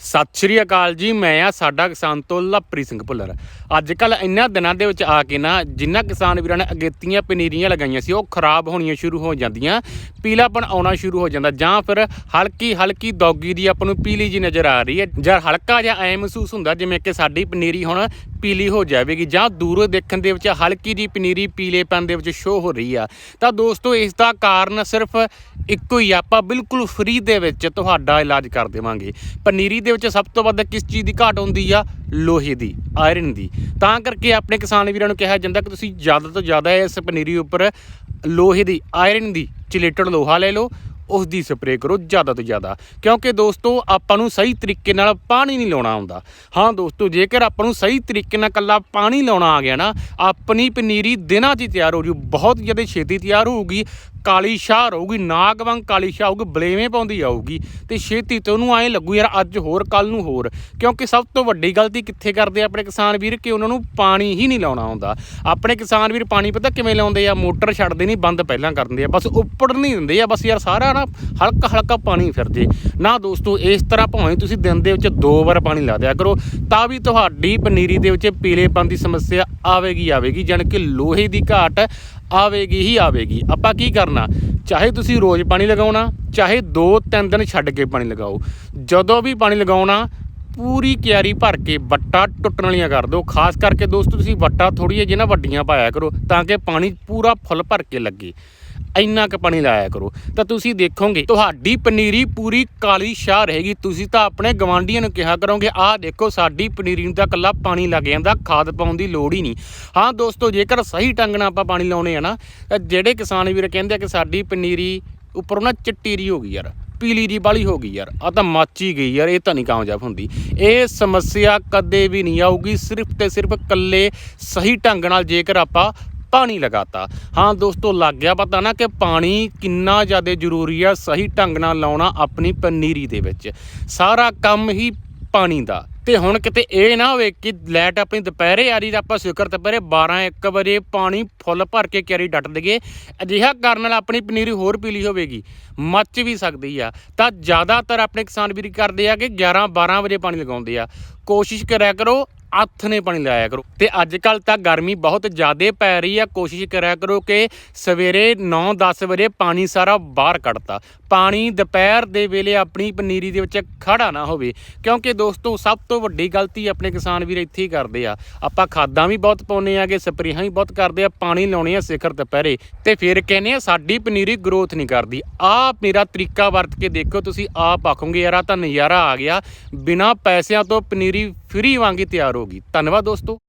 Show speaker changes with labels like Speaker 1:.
Speaker 1: ਸਤਿ ਸ਼੍ਰੀ ਅਕਾਲ ਜੀ, ਮੈਂ ਆ ਸਾਡਾ ਕਿਸਾਨ ਤੋਂ ਲਵਪ੍ਰੀਤ ਸਿੰਘ ਭੁੱਲਰ। ਅੱਜ ਕੱਲ ਇੰਨਾ ਦਿਨਾਂ ਦੇ ਵਿੱਚ ਆ ਕੇ ਨਾ ਜਿੰਨਾ ਕਿਸਾਨ ਵੀਰਾਂ ਨੇ ਅਗੇਤੀਆਂ ਪਨੀਰੀਆਂ ਲਗਾਈਆਂ ਸੀ, ਉਹ ਖਰਾਬ ਹੋਣੀਆਂ ਸ਼ੁਰੂ ਹੋ ਜਾਂਦੀਆਂ, ਪੀਲਾਪਣ ਆਉਣਾ ਸ਼ੁਰੂ ਹੋ ਜਾਂਦਾ, ਜਾਂ ਫਿਰ ਹਲਕੀ ਹਲਕੀ ਦੌਗੀ ਦੀ ਆਪਾਂ ਨੂੰ ਪੀਲੀ ਜੀ ਨਜ਼ਰ ਆ ਰਹੀ ਹੈ, ਜਾਂ ਹਲਕਾ ਜਿਹਾ ਐ ਮਹਿਸੂਸ ਹੁੰਦਾ ਜਿਵੇਂ ਕਿ ਸਾਡੀ ਪਨੀਰੀ ਹੁਣ ਪੀਲੀ ਹੋ ਜਾਵੇਗੀ, ਜਾਂ ਦੂਰੋਂ ਦੇਖਣ ਦੇ ਵਿੱਚ ਹਲਕੀ ਜੀ ਪਨੀਰੀ ਪੀਲੇਪਨ ਦੇ ਵਿੱਚ ਸ਼ੋ ਹੋ ਰਹੀ ਆ। ਤਾਂ ਦੋਸਤੋ, ਇਸ ਦਾ ਕਾਰਨ ਸਿਰਫ ਇੱਕੋ ਹੀ ਆਪਾਂ ਬਿਲਕੁਲ ਫ੍ਰੀ ਦੇ ਵਿੱਚ ਤੁਹਾਡਾ ਇਲਾਜ ਕਰ ਦੇਵਾਂਗੇ। ਪਨੀਰੀ ਦੇ ਵਿੱਚ ਸਭ ਤੋਂ ਵੱਧ ਕਿਸ ਚੀਜ਼ ਦੀ ਘਾਟ ਹੁੰਦੀ ਆ? ਲੋਹੇ ਦੀ ਆਇਰਨ ਦੀ। ਤਾਂ ਕਰਕੇ ਆਪਣੇ ਕਿਸਾਨ ਵੀਰਾਂ ਨੂੰ ਕਿਹਾ ਜਾਂਦਾ ਕਿ ਤੁਸੀਂ ਜ਼ਿਆਦਾ ਤੋਂ ਜ਼ਿਆਦਾ ਇਸ ਪਨੀਰੀ ਉੱਪਰ ਲੋਹੇ ਦੀ ਆਇਰਨ ਦੀ ਚਿਲੇਟਡ ਲੋਹਾ ਲੈ ਲਓ ਉਸ ਦੀ ਸਪਰੇਅ ਕਰੋ ਜ਼ਿਆਦਾ ਤੋਂ ਜ਼ਿਆਦਾ। ਕਿਉਂਕਿ ਦੋਸਤੋ, ਆਪਾਂ ਨੂੰ ਸਹੀ ਤਰੀਕੇ ਨਾਲ ਪਾਣੀ ਨਹੀਂ ਲਾਉਣਾ ਆਉਂਦਾ। ਹਾਂ ਦੋਸਤੋ, ਜੇਕਰ ਆਪਾਂ ਨੂੰ ਸਹੀ ਤਰੀਕੇ ਨਾਲ ਕੱਲਾ ਪਾਣੀ ਲਾਉਣਾ ਆ ਗਿਆ ਨਾ, ਆਪਣੀ ਪਨੀਰੀ ਦਿਨਾਂ 'ਚ ਹੀ ਤਿਆਰ ਹੋ ਜੂ, ਬਹੁਤ ਜ਼ਿਆਦਾ ਛੇਤੀ ਤਿਆਰ ਹੋਊਗੀ। ਕਾਲੀ ਸ਼ਾਹ ਰਹੂਗੀ, ਨਾਗ ਵਾਂਗ ਕਾਲੀ ਸ਼ਾਹ ਹੋਊਗੀ ਬਲੇਵੇਂ ਪਾਉਂਦੀ ਆਊਗੀ। ਤੇ ਛੇਤੀ ਤੇ ਉਹਨੂੰ ਐਂ ਲੱਗੂ, ਯਾਰ ਅੱਜ ਹੋਰ ਕੱਲ ਨੂੰ ਹੋਰ। ਕਿਉਂਕਿ ਸਭ ਤੋਂ ਵੱਡੀ ਗਲਤੀ ਕਿੱਥੇ ਕਰਦੇ ਆ ਆਪਣੇ ਕਿਸਾਨ ਵੀਰ, ਕਿ ਉਹਨਾਂ ਨੂੰ ਪਾਣੀ ਹੀ ਨਹੀਂ ਲਾਉਣਾ ਆਉਂਦਾ। ਆਪਣੇ ਕਿਸਾਨ ਵੀਰ ਪਾਣੀ ਪਤਾ ਕਿਵੇਂ ਲਾਉਂਦੇ ਆ? ਮੋਟਰ ਛੱਡਦੇ ਨਹੀਂ, ਬੰਦ ਪਹਿਲਾਂ ਕਰਦੇ ਆ। ਬਸ ਉੱਪੜ ਨਹੀਂ ਦਿੰਦੇ ਆ, ਬਸ ਯਾਰ ਸਾਰਾ ਨਾ ਹਲਕਾ ਹਲਕਾ ਪਾਣੀ ਫਿਰ ਜੇ ਨਾ ਦੋਸਤੋ, ਇਸ ਤਰ੍ਹਾਂ ਭਾਵੇਂ ਤੁਸੀਂ ਦਿਨ ਦੇ ਵਿੱਚ ਦੋ ਵਾਰ ਪਾਣੀ ਲਾ ਦਿਆ ਕਰੋ, ਤਾਂ ਵੀ ਤੁਹਾਡੀ ਪਨੀਰੀ ਦੇ ਵਿੱਚ ਪੀਲੇਪਨ ਦੀ ਸਮੱਸਿਆ ਆਵੇਗੀ ਆਵੇਗੀ, ਜਾਣੀ ਕਿ ਲੋਹੇ ਦੀ ਘਾਟ ਆਵੇਗੀ ਹੀ ਆਵੇਗੀ। ਆਪਾਂ ਕੀ ਕਰਨਾ? ਚਾਹੇ ਤੁਸੀਂ ਰੋਜ਼ ਪਾਣੀ ਲਗਾਉਣਾ, ਚਾਹੇ 2-3 ਦਿਨ ਛੱਡ ਕੇ ਪਾਣੀ ਲਗਾਓ। ਜਦੋਂ ਵੀ ਪਾਣੀ ਲਗਾਉਣਾ, ਪੂਰੀ ਕਿਆਰੀ ਭਰ ਕੇ ਵੱਟਾ ਟੁੱਟਣ ਵਾਲੀਆਂ ਕਰ ਦਿਓ। ਖਾਸ ਕਰਕੇ ਦੋਸਤੋ, ਤੁਸੀਂ ਵੱਟਾ ਥੋੜੀਆਂ ਜਿਹਾ ਨਾ ਵੱਡੀਆਂ ਪਾਇਆ ਕਰੋ, ਤਾਂ ਕਿ ਪਾਣੀ ਪੂਰਾ ਫੁੱਲ ਭਰ ਕੇ ਲੱਗੇ। ਇੰਨਾ ਕੁ ਪਾਣੀ ਲਾਇਆ ਕਰੋ, ਤਾਂ ਤੁਸੀਂ ਦੇਖੋਗੇ, ਤੁਹਾਡੀ ਪਨੀਰੀ ਪੂਰੀ ਕਾਲੀ ਸ਼ਾਹ ਰਹੇਗੀ। ਤੁਸੀਂ ਤਾਂ ਆਪਣੇ ਗਵਾਂਢੀਆਂ ਨੂੰ ਕਿਹਾ ਕਰੋਗੇ, ਆਹ ਦੇਖੋ, ਸਾਡੀ ਪਨੀਰੀ ਨੂੰ ਤਾਂ ਕੱਲਾ ਪਾਣੀ ਲੱਗ ਜਾਂਦਾ, ਖਾਦ ਪਾਉਣ ਦੀ ਲੋੜ ਹੀ ਨਹੀਂ। ਹਾਂ ਦੋਸਤੋ, ਜੇਕਰ ਸਹੀ ਢੰਗ ਨਾਲ ਆਪਾਂ ਪਾਣੀ ਲਾਉਣੇ ਆ ਨਾ, ਤਾਂ ਜਿਹੜੇ ਕਿਸਾਨ ਵੀਰ ਕਹਿੰਦੇ ਆ ਕਿ ਸਾਡੀ ਪਨੀਰੀ ਉੱਪਰੋਂ ਨਾ ਚਿੱਟੀ ਰੀ ਹੋ ਗਈ ਯਾਰ, ਪੀਲੀ ਦੀ ਵਾਲੀ ਹੋ ਗਈ ਯਾਰ ਆ ਤਾਂ ਮਾਚੀ ਗਈ ਯਾਰ, ਇਹ ਤਾਂ ਨਹੀਂ ਕਾਮਯਾਬ ਹੁੰਦੀ। ਇਹ ਸਮੱਸਿਆ ਕਦੇ ਵੀ ਨਹੀਂ ਆਊਗੀ, ਸਿਰਫ ਤੇ ਸਿਰਫ ਕੱਲੇ ਸਹੀ ਢੰਗ ਨਾਲ ਜੇਕਰ ਆਪਾਂ ਪਾਣੀ ਲਗਾਤਾ। ਹਾਂ ਦੋਸਤੋ, ਲੱਗ ਗਿਆ ਪਤਾ ਨਾ ਕਿ ਪਾਣੀ ਕਿੰਨਾ ਜ਼ਿਆਦਾ ਜ਼ਰੂਰੀ ਆ, ਸਹੀ ਢੰਗ ਨਾਲ ਲਾਉਣਾ ਆਪਣੀ ਪਨੀਰੀ ਦੇ ਵਿੱਚ। ਸਾਰਾ ਕੰਮ ਹੀ ਪਾਣੀ ਦਾ। ਤੇ ਹੁਣ ਕਿਤੇ ਇਹ ਨਾ ਹੋਵੇ ਕਿ ਲੈਟ ਆਪਣੀ ਦੁਪਹਿਰੇ ਆ ਰਹੀ ਤਾਂ ਆਪਾਂ ਸ਼ੁਕਰ ਦੁਪਹਿਰੇ 12 1 ਵਜੇ ਪਾਣੀ ਫੁੱਲ ਭਰ ਕੇ ਕਿਆਰੀ ਡੱਟ ਦਈਏ। ਅਜਿਹਾ ਕਰਨ ਨਾਲ ਆਪਣੀ ਪਨੀਰੀ ਹੋਰ ਪੀਲੀ ਹੋਵੇਗੀ। ਮੱਚ ਵੀ ਸਕਦੀ ਆ। ਤਾਂ ਜ਼ਿਆਦਾਤਰ ਆਪਣੇ ਕਿਸਾਨ ਵੀਰ ਕਰਦੇ ਆ ਕਿ 11 12 ਵਜੇ ਪਾਣੀ ਲਗਾਉਂਦੇ ਆ। ਕੋਸ਼ਿਸ਼ ਕਰਿਆ ਕਰੋ ਹੱਥ ਨੇ ਪਾਣੀ ਲਾਇਆ ਕਰੋ। ਤੇ ਅੱਜ ਕੱਲ ਤਾਂ ਗਰਮੀ ਬਹੁਤ ਜ਼ਿਆਦਾ ਪੈ ਰਹੀ ਆ। ਕੋਸ਼ਿਸ਼ ਕਰਿਆ ਕਰੋ ਕਿ ਸਵੇਰੇ 9-10 ਵਜੇ ਪਾਣੀ ਸਾਰਾ ਬਾਹਰ ਕੱਢਤਾ। ਪਾਣੀ ਦੁਪਹਿਰ ਦੇ ਵੇਲੇ ਆਪਣੀ ਪਨੀਰੀ ਦੇ ਵਿੱਚ ਖੜਾ ਨਾ ਹੋਵੇ। ਕਿਉਂਕਿ ਦੋਸਤੋ, ਸਭ ਤੋਂ ਵੱਡੀ ਗਲਤੀ ਆਪਣੇ ਕਿਸਾਨ ਵੀਰ ਇੱਥੇ ਹੀ ਕਰਦੇ ਆ। ਆਪਾਂ ਖਾਦਾਂ ਵੀ ਬਹੁਤ ਪਾਉਨੇ ਆਗੇ, ਸਪਰੇਹਾਂ ਵੀ ਬਹੁਤ ਕਰਦੇ ਆ, ਪਾਣੀ ਲਾਉਣੇ ਆ ਸਿਖਰ ਦੁਪਹਿਰੇ। ਤੇ ਫਿਰ ਕਹਿੰਦੇ ਆ, ਸਾਡੀ ਪਨੀਰੀ ਗਰੋਥ ਨਹੀਂ ਕਰਦੀ। ਆ ਮੇਰਾ ਤਰੀਕਾ ਵਰਤ ਕੇ ਦੇਖੋ ਤੁਸੀਂ ਆਪ ਆਖੋਗੇ, ਯਾਰ ਆ ਤਾਂ ਨਜ਼ਾਰਾ ਆ ਗਿਆ। ਬਿਨਾ ਪੈਸਿਆਂ ਤੋਂ ਪਨੀਰੀ ਫ੍ਰੀ ਵਾਂਗੀ ਤਿਆਰ ਹੋ ਗਈ। ਧੰਨਵਾਦ ਦੋਸਤੋ।